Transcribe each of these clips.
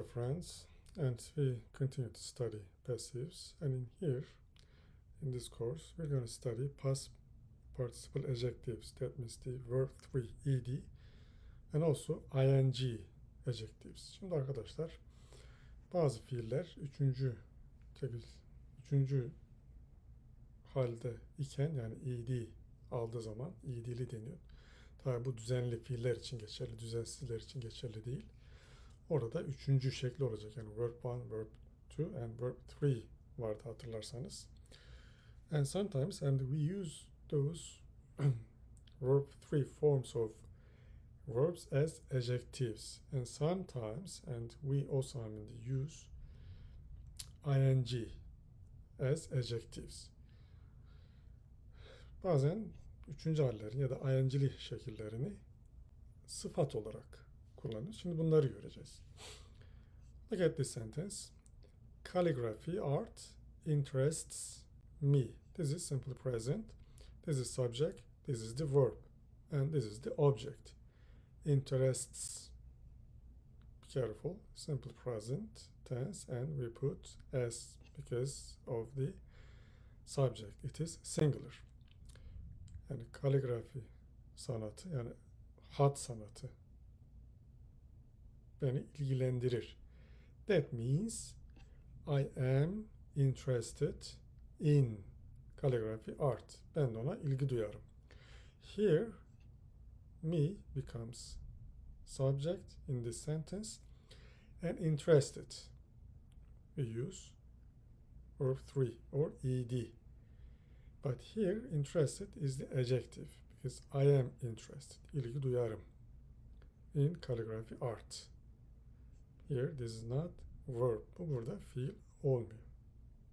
Hello friends, and we continue to study passives. And in here, in this course, we're going to study past participle adjectives. That means the verb 3 ed and also ing adjectives. Şimdi arkadaşlar, bazı fiiller üçüncü tekil, üçüncü halde iken yani ed aldığı zaman ed'li deniyor. Tabi bu düzenli fiiller için geçerli, düzensizler için geçerli değil. Orada üçüncü şekli olacak. Yani verb 1, verb 2 and verb 3 vardı hatırlarsanız. And sometimes and we use those verb 3 forms of verbs as adjectives. And sometimes and we also I mean, use ing as adjectives. Bazen üçüncü hallerin ya da ing'li şekillerini sıfat olarak kullanıyoruz. Şimdi bunları göreceğiz. Look at this sentence. Calligraphy art interests me. This is simple present. This is subject. This is the verb. And this is the object. Interests. Be careful. Simple present tense and we put s because of the subject. It is singular. Yani kaligrafi sanatı yani hat sanatı beni ilgilendirir. That means I am interested in calligraphy art. Ben de ona ilgi duyarım. Here me becomes subject in this sentence and interested we use verb 3 or ed. But here interested is the adjective because I am interested. İlgi duyarım in calligraphy art. Here this is not verb. Bu burada fiil olmuyor.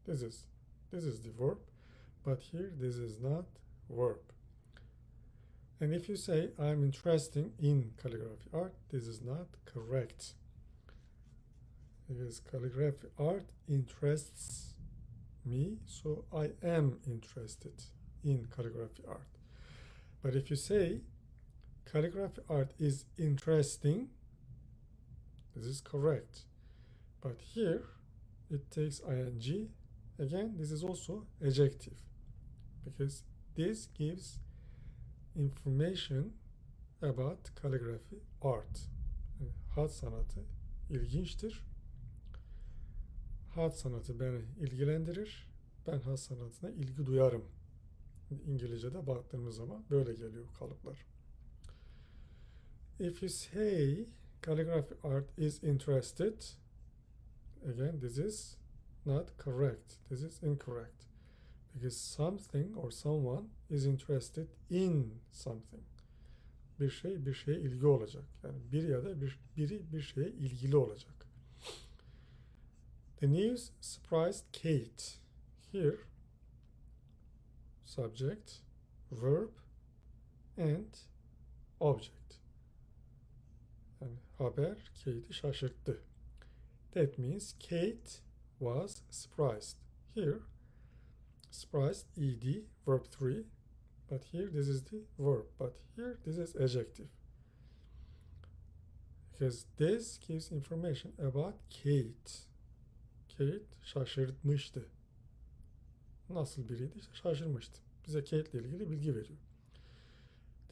This is this is the verb, but here this is not verb. And if you say I'm interested in calligraphy art, this is not correct. Because calligraphy art interests me, so I am interested in calligraphy art. But if you say calligraphy art is interesting, this is correct. But here it takes ing. Again, this is also adjective because this gives information about calligraphy art. Hat sanatı ilginçtir. Hat sanatı beni ilgilendirir. Ben hat sanatına ilgi duyarım. İngilizce'de baktığımız zaman böyle geliyor kalıplar. If you say calligraphy art is interested, again this is not correct. This is incorrect. Because something or someone is interested in something. Bir şey bir şeye ilgi olacak. Yani bir ya da bir, biri bir şeye ilgili olacak. The news surprised Kate. Here, subject, verb, and object. Haber Kate'i şaşırttı. That means Kate was surprised. Here, surprised, ed, verb 3. But here, this is the verb. But here, this is adjective. Because this gives information about Kate. Kate şaşırtmıştı. Nasıl biriydi? Şaşırmıştı. Bize Kate ile ilgili bilgi veriyor.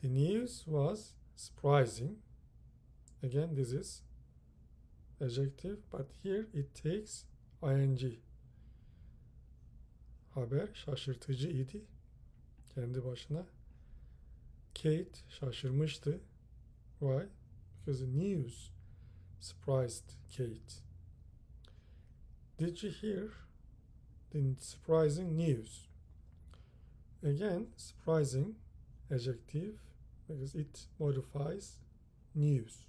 The news was surprising. Again, this is adjective, but here it takes ing. Haber şaşırtıcı idi. Kendi başına. Kate şaşırmıştı. Why? Because the news surprised Kate. Did you hear the surprising news? Again, surprising adjective because it modifies news.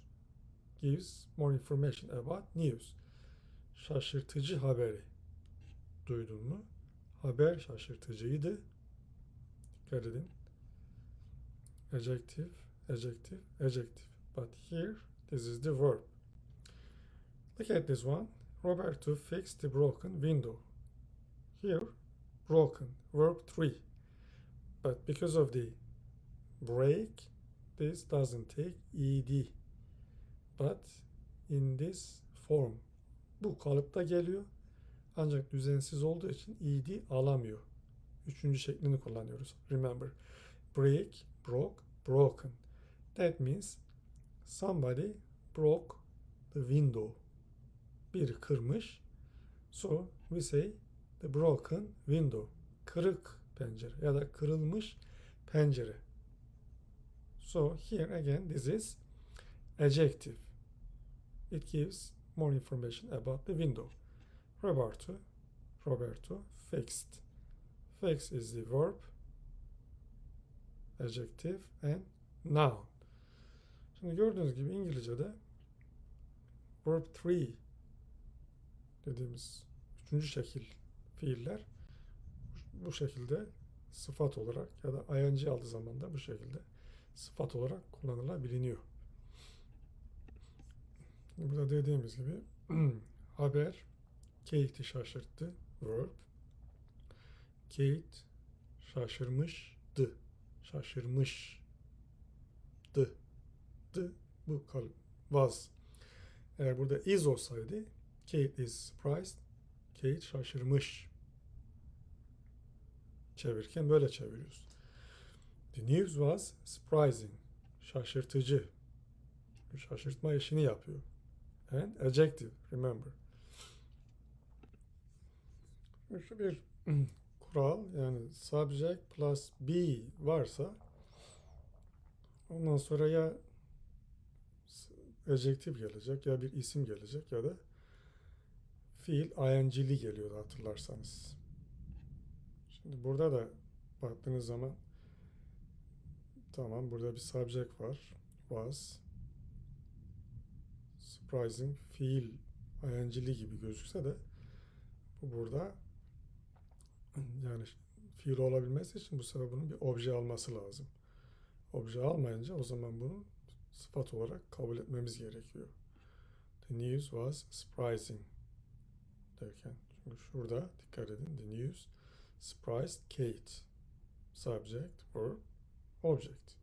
Gives more information about news. Şaşırtıcı haberi. Duydun mu? Haber şaşırtıcıydı. Dikkat edin. Adjective, adjective, adjective. But here, this is the verb. Look at this one. Roberto fixed the broken window. Here, broken, verb 3. But because of the break, this doesn't take ed. But in this form bu kalıpta geliyor. Ancak düzensiz olduğu için ed alamıyor. Üçüncü şeklini kullanıyoruz. Remember. Break, broke, broken. That means somebody broke the window. Biri kırmış. So we say the broken window. Kırık pencere ya da kırılmış pencere. So here again this is adjective. It gives more information about the window. Roberto, Roberto fixed. Fix is the verb, adjective and noun. Şimdi gördüğünüz gibi İngilizce'de verb 3 dediğimiz üçüncü şekil fiiller bu şekilde sıfat olarak ya da ing aldığı zaman da bu şekilde sıfat olarak kullanılabiliyor. Burada dediğimiz gibi haber Kate'i şaşırttı. Verb. Kate şaşırmıştı. Şaşırmıştı. The bu kalıp was. Eğer burada is olsaydı Kate is surprised. Kate şaşırmış. Çevirirken böyle çeviriyoruz. The news was surprising. Şaşırtıcı. Şaşırtma işini yapıyor. And adjective, remember. Şu bir kural yani subject plus be varsa ondan sonra ya adjektif gelecek ya bir isim gelecek ya da fiil ing'li geliyordu hatırlarsanız. Şimdi burada da baktığınız zaman tamam burada bir subject var. Was surprising fiil ing'li gibi gözükse de bu burada yani fiil olabilmesi için bu sefer bunun bir obje alması lazım. Obje almayınca o zaman bunu sıfat olarak kabul etmemiz gerekiyor. The news was surprising derken. Çünkü şurada dikkat edin. The news surprised Kate. Subject, verb, object.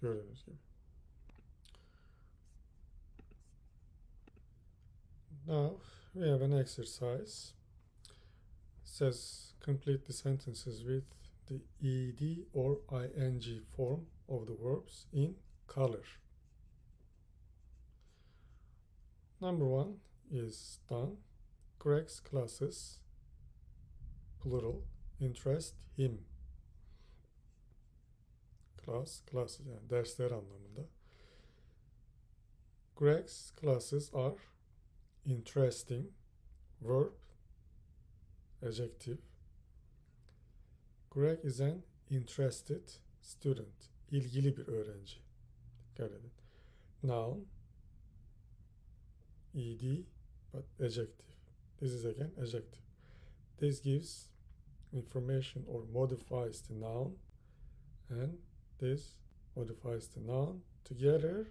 Gördüğünüz gibi. Now we have an exercise. It says complete the sentences with the ed or ing form of the verbs in color. Number one is done. Greg's classes, plural, interest him. Class, classes yani dersler anlamında. Greg's classes are interesting, verb, adjective. Greg is an interested student. İlgili bir öğrenci. Dikkat edin. Noun, ed, but adjective. This is again adjective. This gives information or modifies the noun, and this modifies the noun. Together,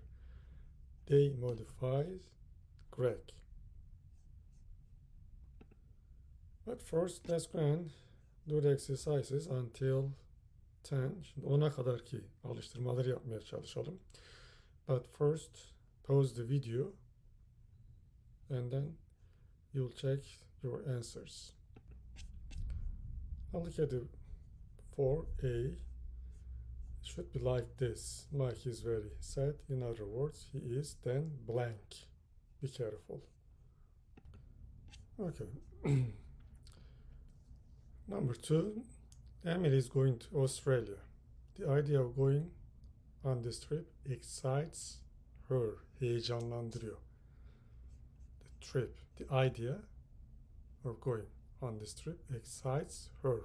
they modifies Greg. But first, let's go and do the exercises until 10. Şimdi 10'a kadar ki alıştırmaları yapmaya çalışalım. But first, pause the video and then you'll check your answers. Now look at the 4a. It should be like this. Mike is very sad. In other words, he is then blank. Be careful. Okay. Number two, Emily is going to Australia. The idea of going on this trip excites her, heyecanlandırıyor. The trip, the idea of going on this trip excites her,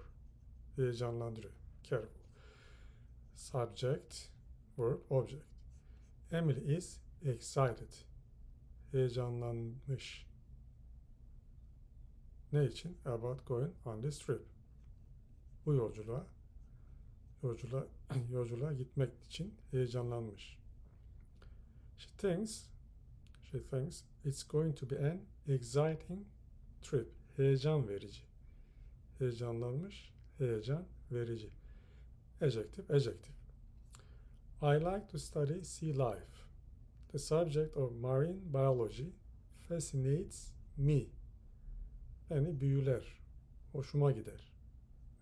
heyecanlandırıyor. Careful. Subject, verb, object. Emily is excited. Heyecanlanmış. Ne için? About going on this trip. Bu yolculuğa yolculuğa yolculuğa gitmek için heyecanlanmış. She thinks she thinks it's going to be an exciting trip. Heyecan verici. Heyecanlanmış, heyecan verici. Adjective, adjective. I like to study sea life. The subject of marine biology fascinates me. Beni büyüler. Hoşuma gider.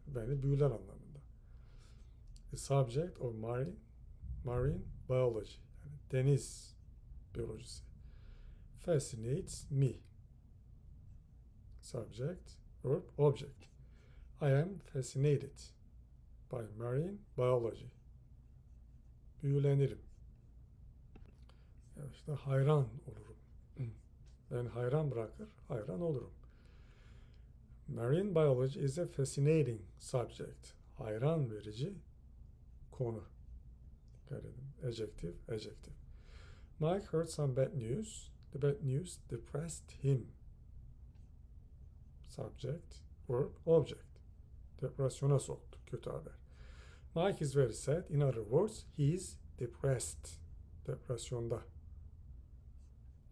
Beni büyüler anlamında. The subject of marine, marine biology. Yani deniz biyolojisi. Fascinates me. Subject, verb, object. I am fascinated by marine biology. Büyülenirim. Ya işte hayran olurum. Ben hayran bırakır, hayran olurum. Marine biology is a fascinating subject. Hayran verici konu. Dikkat edin. Adjective, adjective. Mike heard some bad news. The bad news depressed him. Subject, verb, object. Depresyona soktu. Kötü haber. Mike is very sad. In other words, he is depressed. Depresyonda.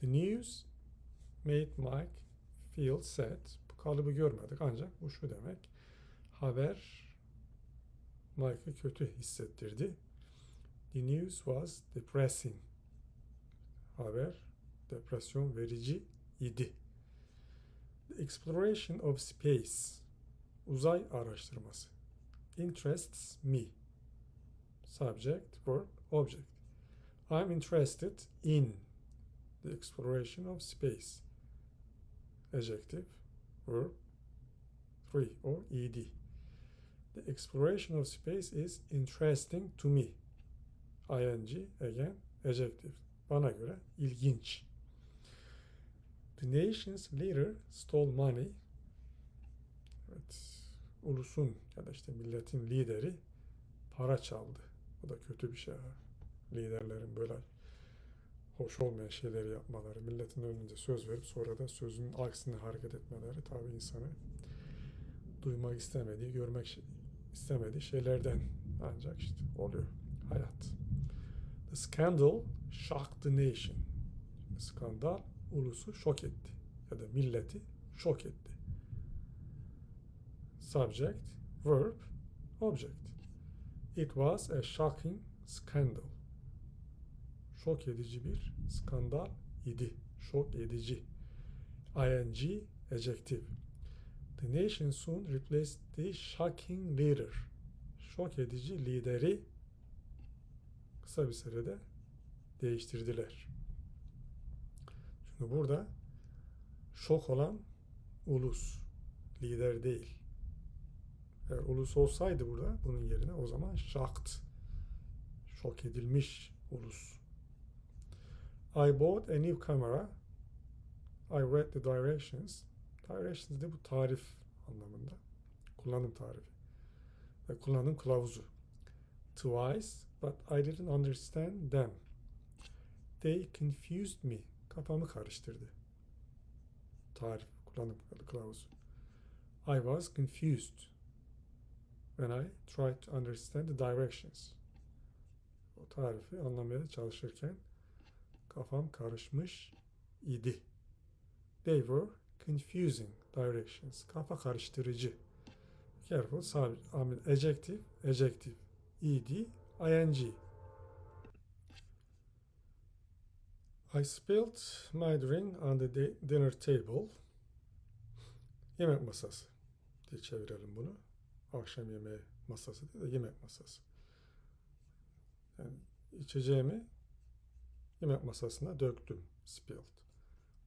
The news made Mike feel sad. Kalıbı görmedik ancak bu şu demek. Haber Mike'ı kötü hissettirdi. The news was depressing. Haber depresyon verici idi. The exploration of space. Uzay araştırması. Interests me. Subject, verb, object. I'm interested in the exploration of space. Adjective, verb, three or ed. The exploration of space is interesting to me. ing again adjective. Bana göre ilginç. The nation's leader stole money. Evet. Ulusun ya da işte milletin lideri para çaldı. Bu da kötü bir şey. Liderlerin böyle hoş olmayan şeyleri yapmaları, milletin önünde söz verip sonra da sözün aksine hareket etmeleri tabii insanı duymak istemediği, görmek istemediği şeylerden ancak işte oluyor hayat. The scandal shocked the nation. Skandal ulusu şok etti ya da milleti şok etti. Subject, verb, object. It was a shocking scandal. Şok edici bir skandal idi. Şok edici. ing adjective. The nation soon replaced the shocking leader. Şok edici lideri kısa bir sürede değiştirdiler. Şimdi burada şok olan ulus, lider değil. Eğer ulus olsaydı burada bunun yerine o zaman shocked, şok edilmiş ulus. I bought a new camera. I read the directions. Directions de bu tarif anlamında. Kullanım tarifi. Ve kullanım kılavuzu. Twice, but I didn't understand them. They confused me. Kafamı karıştırdı. Tarif, kullanım kılavuzu. I was confused when I tried to understand the directions. O tarifi anlamaya çalışırken kafam karışmış idi. They were confusing directions. Kafa karıştırıcı. Careful, sabit, I mean, adjective, adjective, ed, ing. I spilled my drink on the di- dinner table. Yemek masası diye çevirelim bunu. Akşam yemeği masası değil de yemek masası. Yani içeceğimi yemek masasına döktüm. Spilled.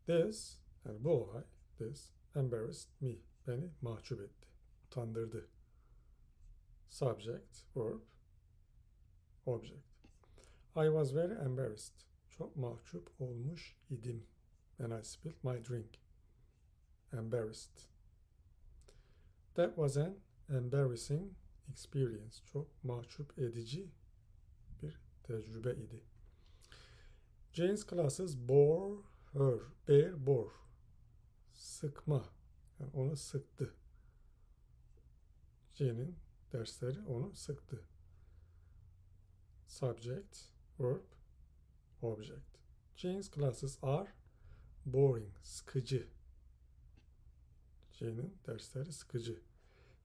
This, yani bu olay, this embarrassed me. Beni mahcup etti. Utandırdı. Subject, verb, object. I was very embarrassed. Çok mahcup olmuş idim. When I spilled my drink. Embarrassed. That was an embarrassing experience. Çok mahcup edici bir tecrübe idi. Jane's classes bore her. Bear bore. Sıkma. Yani onu sıktı. Jane'in dersleri onu sıktı. Subject, verb, object. Jane's classes are boring. Sıkıcı. Jane'in dersleri sıkıcı.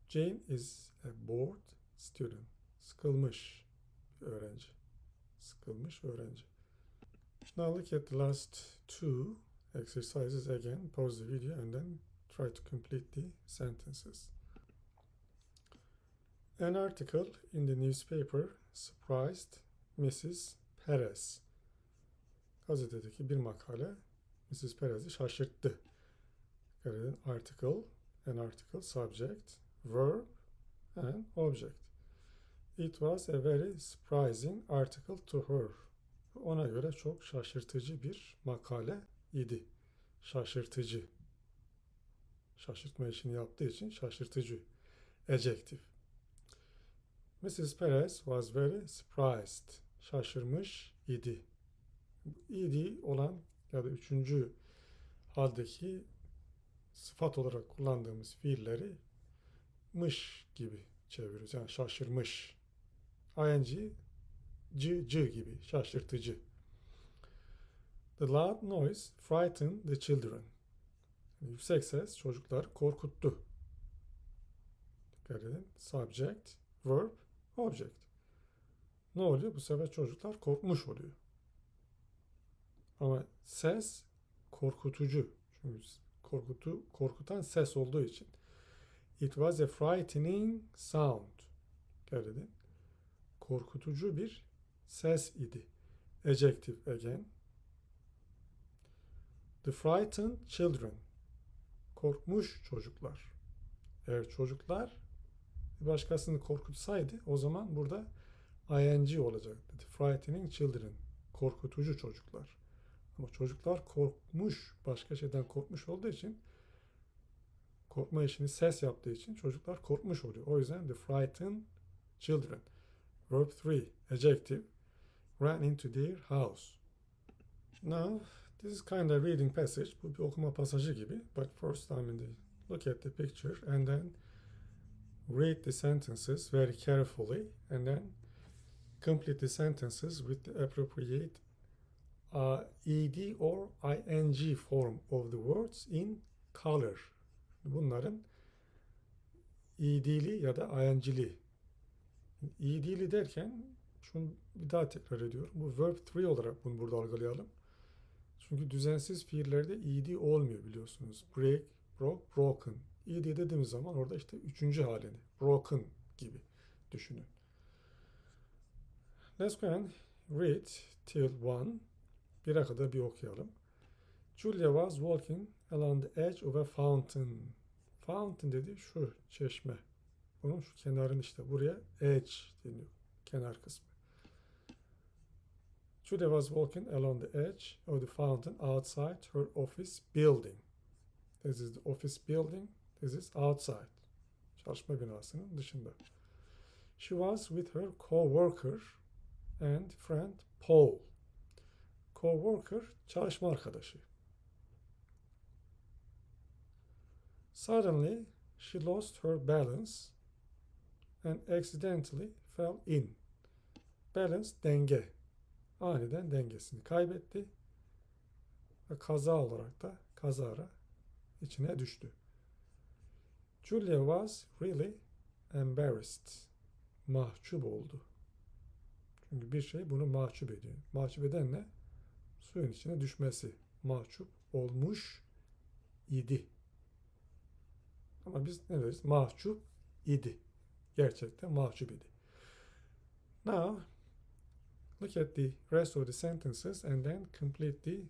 Jane is a bored student. Sıkılmış öğrenci. Sıkılmış öğrenci. Now look at the last two exercises again. Pause the video and then try to complete the sentences. An article in the newspaper surprised Mrs. Perez. Gazetedeki bir makale Mrs. Perez'i şaşırttı. Article, an article, subject, verb and object. It was a very surprising article to her. Ona göre çok şaşırtıcı bir makale idi. Şaşırtıcı. Şaşırtma işini yaptığı için şaşırtıcı. Adjective. Mrs. Perez was very surprised. Şaşırmış idi. idi olan ya da üçüncü haldeki sıfat olarak kullandığımız fiilleri mış gibi çeviriyoruz. Yani şaşırmış. ing c, c gibi şaşırtıcı. The loud noise frightened the children. Yüksek ses çocuklar korkuttu. Dikkat edin. Subject, verb, object. Ne oluyor? Bu sefer çocuklar korkmuş oluyor. Ama ses korkutucu. Çünkü korkutu, korkutan ses olduğu için. It was a frightening sound. Dikkat edin. Korkutucu bir ses idi. Adjective again. The frightened children. Korkmuş çocuklar. Eğer çocuklar başkasını korkutsaydı o zaman burada ing olacaktı. The frightening children. Korkutucu çocuklar. Ama çocuklar korkmuş, başka şeyden korkmuş olduğu için korkma işini ses yaptığı için çocuklar korkmuş oluyor. O yüzden the frightened children. Verb 3, adjective, ran into their house. Now, this is kind of reading passage. Bu bir okuma pasajı gibi. But first, I mean, look at the picture and then read the sentences very carefully and then complete the sentences with the appropriate uh, ed or ing form of the words in color. Bunların ed'li ya da ing'li. Ed'li derken şunu bir daha tekrar ediyorum. Bu verb 3 olarak bunu burada algılayalım. Çünkü düzensiz fiillerde ed olmuyor biliyorsunuz. Break, broke, broken. ed dediğimiz zaman orada işte üçüncü halini, broken gibi düşünün. Let's go and read till one. Bire kadar bir okuyalım. Julia was walking along the edge of a fountain. Fountain dedi şu çeşme. Bunun şu kenarın işte buraya edge deniyor. Kenar kısmı. Julia was walking along the edge of the fountain outside her office building. This is the office building. This is outside. Çalışma binasının dışında. She was with her co-worker and friend Paul. Co-worker çalışma arkadaşı. Suddenly, she lost her balance and accidentally fell in. Balance denge. Aniden dengesini kaybetti ve kaza olarak da kazara içine düştü. Julia was really embarrassed. Mahcup oldu. Çünkü bir şey bunu mahcup ediyor. Mahcup eden ne? Suyun içine düşmesi. Mahcup olmuş idi. Ama biz ne deriz? Mahcup idi. Gerçekten mahcup idi. Now, look at the rest of the sentences and then complete the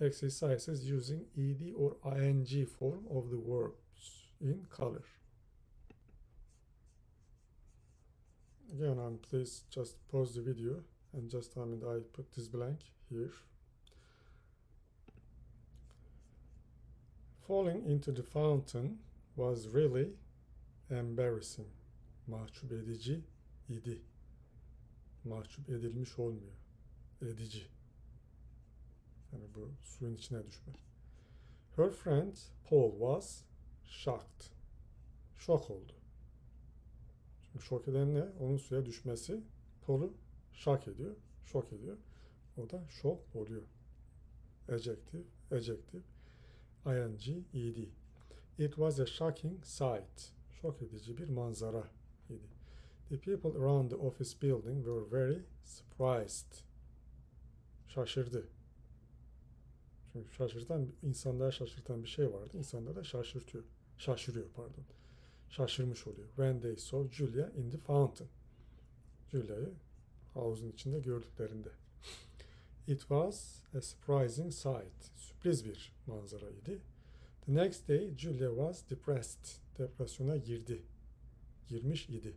exercises using ed or ing form of the verbs in color. Again, um, please just pause the video and just I mean I put this blank here. Falling into the fountain was really embarrassing. Mahcup edici idi. Mahcup edilmiş olmuyor. Edici. Yani bu suyun içine düşme. Her friend Paul was shocked. Şok oldu. Çünkü şok eden ne? Onun suya düşmesi Paul'u şok ediyor. Şok ediyor. O da şok oluyor. Adjective, adjective, ing, ed. It was a shocking sight. Şok edici bir manzara idi. The people around the office building were very surprised. Şaşırdı. Çünkü şaşırtan, insanlara şaşırtan bir şey vardı. İnsanları da şaşırtıyor. Şaşırıyor pardon. Şaşırmış oluyor. When they saw Julia in the fountain. Julia'yı havuzun içinde gördüklerinde. It was a surprising sight. Sürpriz bir manzaraydı. The next day Julia was depressed. Depresyona girdi. Girmiş idi.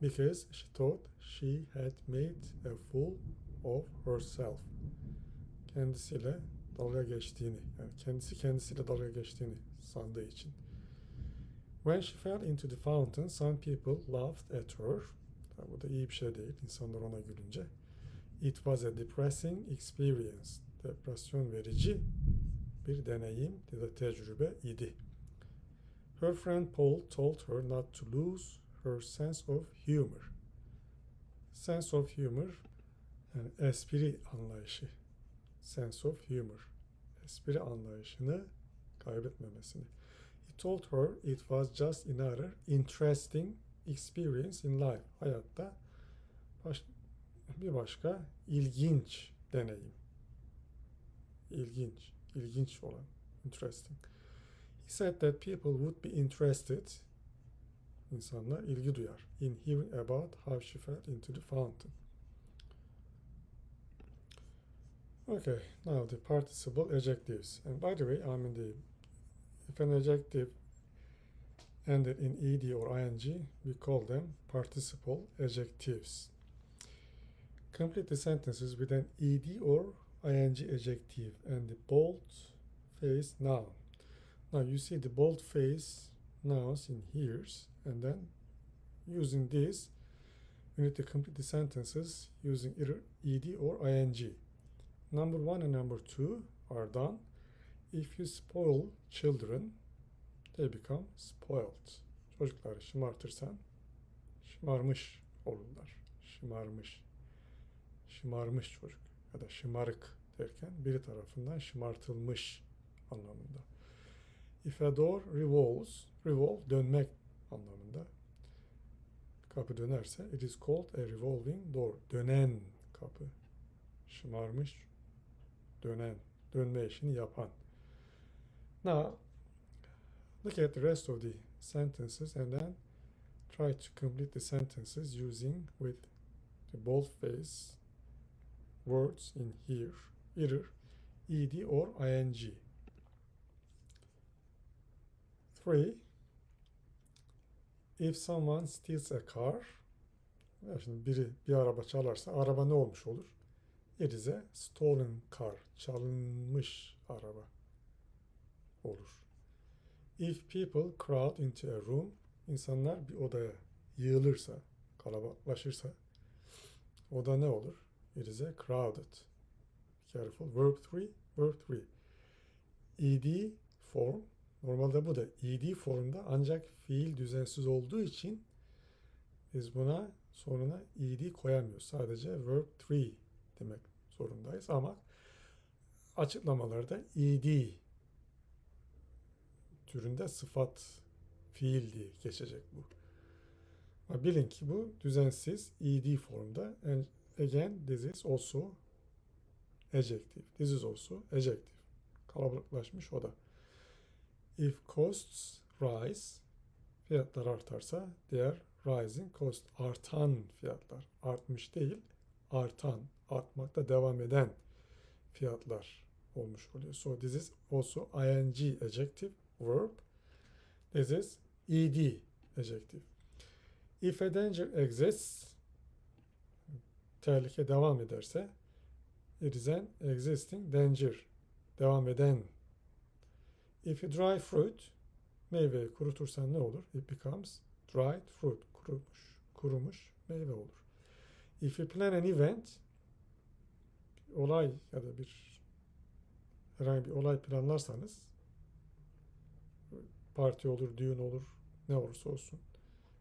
Because she thought she had made a fool of herself. Kendisiyle dalga geçtiğini, yani kendisi kendisiyle dalga geçtiğini sandığı için. When she fell into the fountain, some people laughed at her. Tabi bu da iyi bir şey değil, insanlar ona gülünce. It was a depressing experience. Depresyon verici bir deneyim ya da tecrübe idi. Her friend Paul told her not to lose her sense of humor. Sense of humor yani espri anlayışı. Sense of humor. Espri anlayışını kaybetmemesini. He told her it was just another interesting experience in life. Hayatta baş, bir başka ilginç deneyim. İlginç, ilginç olan, interesting. He said that people would be interested, insanlar ilgi duyar, in hearing about how she fell into the fountain. Okay, now the participle adjectives. And by the way, I mean the if an adjective ended in ed or ing, we call them participle adjectives. Complete the sentences with an ed or ing adjective and the bold face noun. Now you see the bold face nouns in here's and then using this you need to complete the sentences using either ed or ing. Number one and number two are done. If you spoil children, they become spoiled. Çocukları şımartırsan şımarmış olurlar. Şımarmış. Şımarmış çocuk ya da şımarık derken biri tarafından şımartılmış anlamında. If a door revolves, revolve dönmek anlamında. Kapı dönerse it is called a revolving door. Dönen kapı. Şımarmış, dönen, dönme işini yapan. Now, look at the rest of the sentences and then try to complete the sentences using with the boldface words in here, either ed or ing. Three, if someone steals a car, ya şimdi biri bir araba çalarsa araba ne olmuş olur? It is a stolen car, çalınmış araba olur. If people crowd into a room, insanlar bir odaya yığılırsa, kalabalıklaşırsa, oda ne olur? It is a crowded. Careful. Verb 3, verb 3. ed form, normalde bu da ed formda ancak fiil düzensiz olduğu için biz buna sonuna ed koyamıyoruz. Sadece verb 3 demek zorundayız ama açıklamalarda ed türünde sıfat fiil diye geçecek bu. Ama bilin ki bu düzensiz ed formda. And again this is also adjective. This is also adjective. Kalabalıklaşmış o da. If costs rise fiyatlar artarsa diğer rising cost artan fiyatlar artmış değil artan artmakta devam eden fiyatlar olmuş oluyor. So this is also ing adjective verb. This is ed adjective. If a danger exists tehlike devam ederse it is an existing danger. Devam eden. If you dry fruit meyveyi kurutursan ne olur? It becomes dried fruit. Kurumuş, kurumuş meyve olur. If you plan an event olay ya da bir herhangi bir olay planlarsanız parti olur, düğün olur, ne olursa olsun.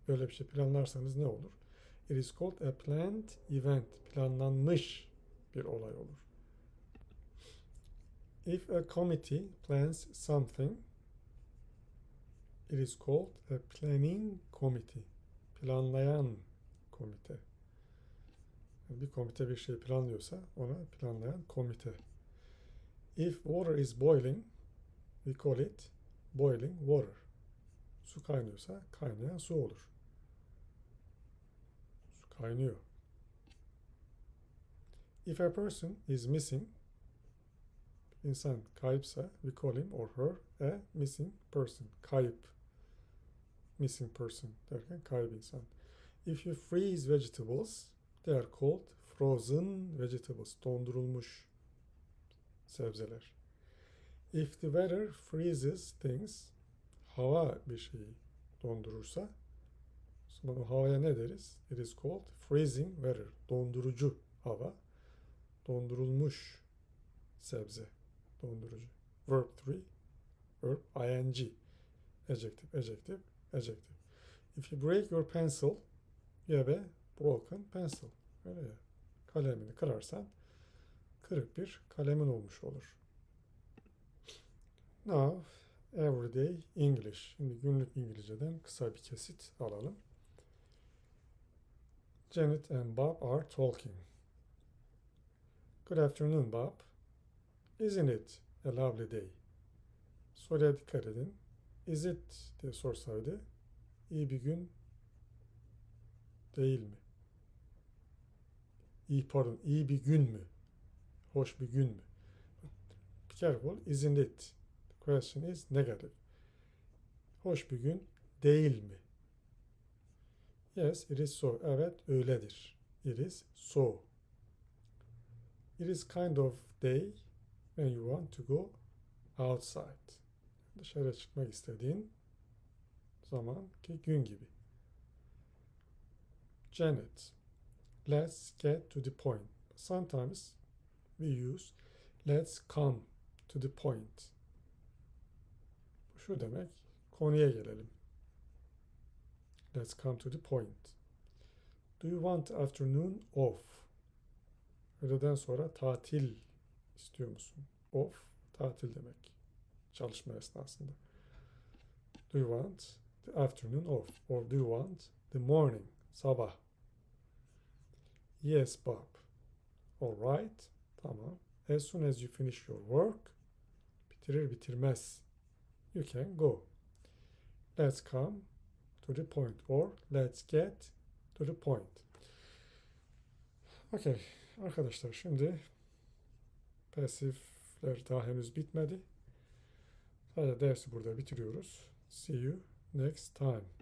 Böyle bir şey planlarsanız ne olur? It is called a planned event. Planlanmış bir olay olur. If a committee plans something, it is called a planning committee. Planlayan komite. Bir komite bir şey planlıyorsa ona planlayan komite. If water is boiling, we call it boiling water. Su kaynıyorsa kaynayan su olur. Su kaynıyor. If a person is missing, insan kayıpsa we call him or her a missing person. Kayıp. Missing person derken kayıp insan. If you freeze vegetables, they are called frozen vegetables. Dondurulmuş sebzeler. If the weather freezes things, hava bir şeyi dondurursa, o havaya ne deriz? It is called freezing weather. Dondurucu hava. Dondurulmuş sebze. Dondurucu. Verb 3. Verb ing. Adjective, adjective, adjective. If you break your pencil, you have a broken pencil. Öyle ya. Kalemini kırarsan kırık bir kalemin olmuş olur. Now, everyday English. Şimdi günlük İngilizceden kısa bir kesit alalım. Janet and Bob are talking. Good afternoon, Bob. Isn't it a lovely day? Soruya dikkat edin. Is it diye sorsaydı iyi bir gün değil mi? İyi pardon, iyi bir gün mü? Hoş bir gün mü? Be careful, isn't it? The question is negative. Hoş bir gün değil mi? Yes, it is so. Evet, öyledir. It is so. It is kind of day when you want to go outside. Dışarı çıkmak istediğin zaman ki gün gibi. Janet. Let's get to the point. Sometimes we use let's come to the point. Bu şu demek, konuya gelelim. Let's come to the point. Do you want afternoon off? Öğleden sonra tatil istiyor musun? Off, tatil demek. Çalışma esnasında. Do you want the afternoon off? Or do you want the morning, sabah? Yes, Bob. All right. Tamam. As soon as you finish your work, bitirir bitirmez, you can go. Let's come to the point or let's get to the point. Okay. Arkadaşlar şimdi pasifler daha henüz bitmedi. Sadece dersi burada bitiriyoruz. See you next time.